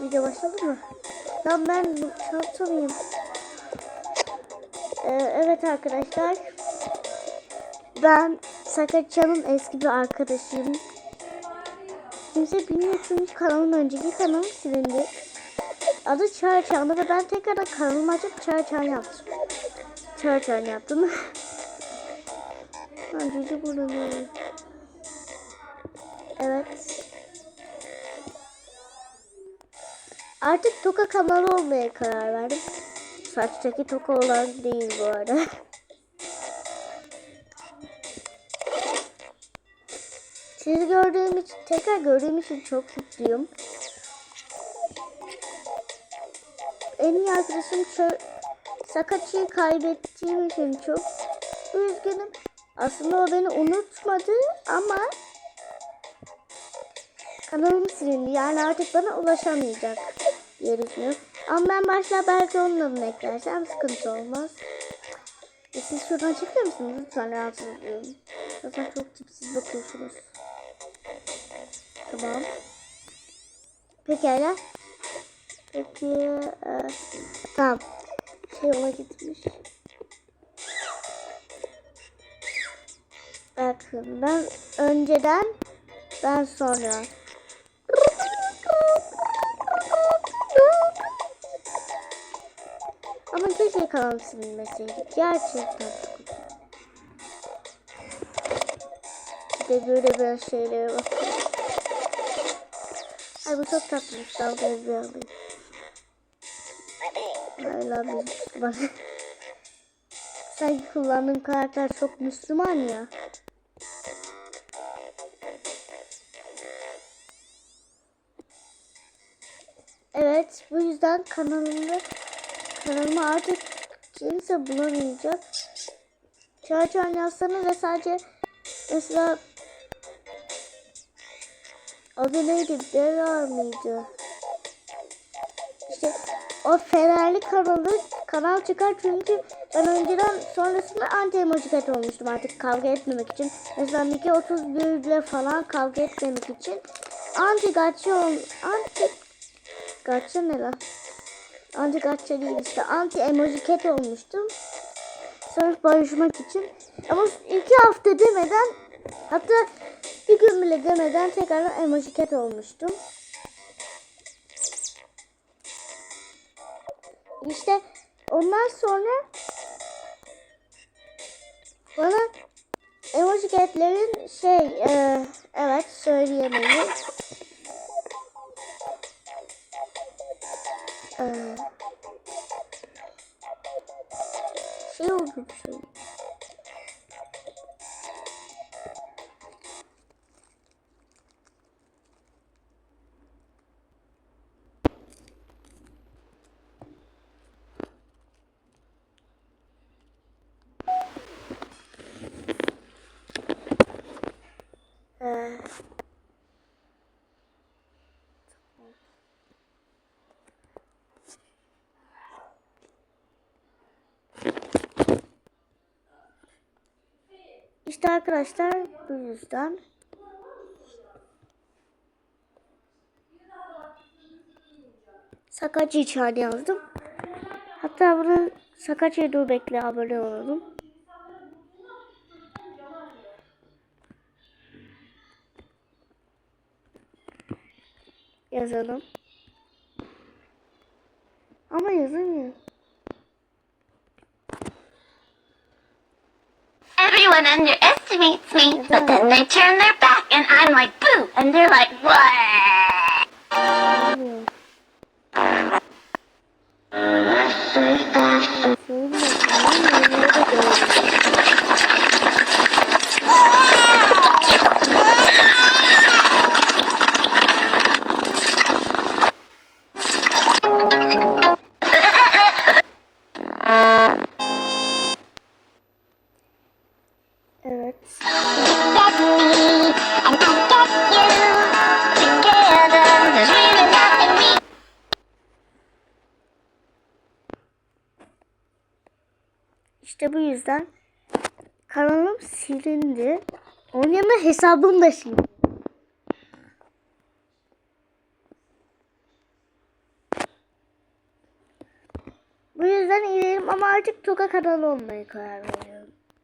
Video başladı mı? Lan ben çarptamayayım. Ee, evet arkadaşlar. Ben Sakatça'nın eski bir arkadaşıyım. Kimse bilmiyor çünkü kanalın önceki kanalı silindi. Adı Çağrıçan'dı ve ben tekrardan kanalımı açıp Çağrıçan yaptım. Çağrıçan yaptım. Ben cici bulunuyorum. Evet. Artık Toka kanalı olmaya karar verdim. Saçtaki Toka olan değil bu arada. Sizi gördüğüm için, tekrar gördüğüm için çok mutluyum. En iyi arkadaşım Sakatçı'yı kaybettiğim için çok üzgünüm. Aslında o beni unutmadı ama kanalım silindi. Yani artık bana ulaşamayacak düşünüyorum. Ama ben başta belki onun adını eklersem sıkıntı olmaz. E siz şuradan çekiyor musunuz? Lütfen rahatsız ediyorum. Zaten çok tipsiz bakıyorsunuz. Tamam. Pekala. Peki. E, tamam. Şey ona gitmiş. Bakın ben önceden ben sonra. Ama keşke kanal silinmeseydi. Gerçekten. Bir de böyle biraz şeylere bak. Ay bu çok tatlıymış. Dalga bir alayım. I love you. Sanki kullandığım karakter çok Müslüman ya. Evet bu yüzden kanalımda kanalıma artık kimse bulamayacak. Çağçağın yazsanız ve sadece mesela adı neydi? Berar mıydı? İşte o Fenerli kanalı kanal çıkar çünkü ben önceden sonrasında anti emojikat olmuştum artık kavga etmemek için. Mesela Miki 31 ile falan kavga etmemek için anti gacha ol anti gacha ne lan? Anti gacha değil işte anti emojikat olmuştum. Sırf barışmak için. Ama iki hafta demeden hatta bir gün bile demeden tekrardan emojikat olmuştum. İşte ondan sonra bana emojiketlerin şey e, evet söyleyemeyiz. Şey oldu bir şey. Ee, İşte arkadaşlar bu yüzden Sakacı çağrı yazdım. Hatta bunu Sakacı'ya dur bekle abone olalım. Yazalım. Ama yazamıyor. Everyone underestimates me, but then they turn their back and I'm like, boo! And they're like, what? İşte bu yüzden kanalım silindi. Onun yanında hesabım da silindi. Bu yüzden ilerlerim ama artık Toka kanalı olmaya karar veriyorum.